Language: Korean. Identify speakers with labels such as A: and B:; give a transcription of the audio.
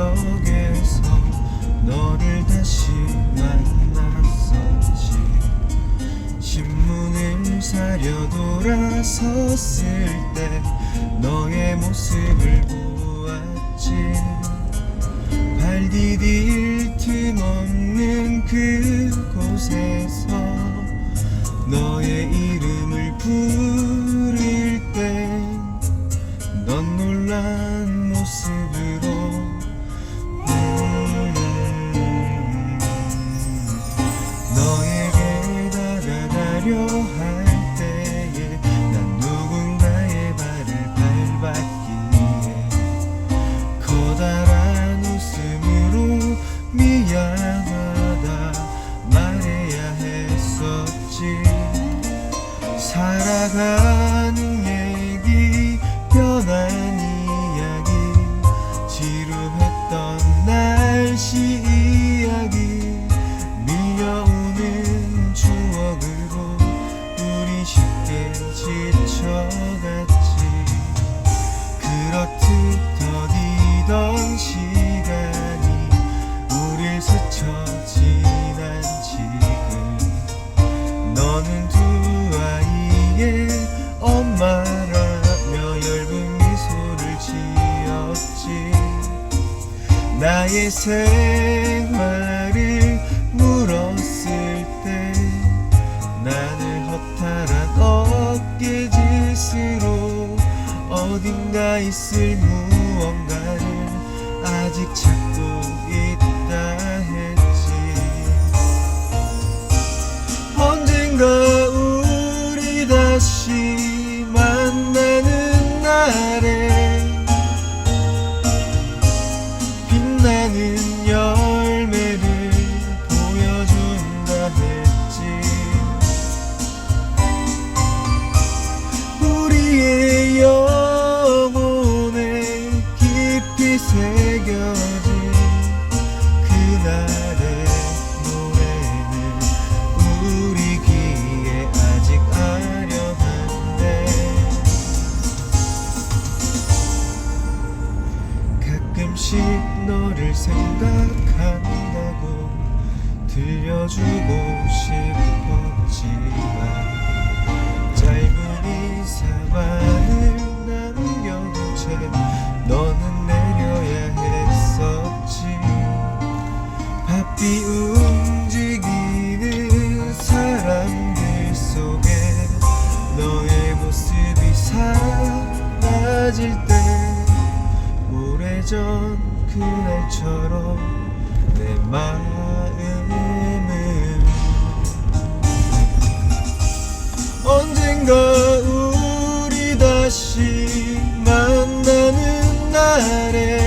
A: 기억에서 너를 다시 만났었지. 신문을 사려 돌아섰을 때 너의 모습을 보았지. 발 디딜 틈 없는 그곳에서 살아가는 얘기 변한 이야기 지루했던 날씨 이야기 밀려오는 추억으로 우리 쉽게 지쳐갔지. 그렇듯 더디던 시 나의 생활을 물었을 때 나는 허탈한 어깨짓으로 어딘가 있을 무언가를 아직 새겨진 그날의 노래는 우리 귀에 아직 아련한데 가끔씩 너를 생각한다고 들려주고 싶었지만 짧은 이 사만을 움직이는 사람들 속에 너의 모습이 사라질 때 오래전 그날처럼 내 마음은 언젠가 우리 다시 만나는 날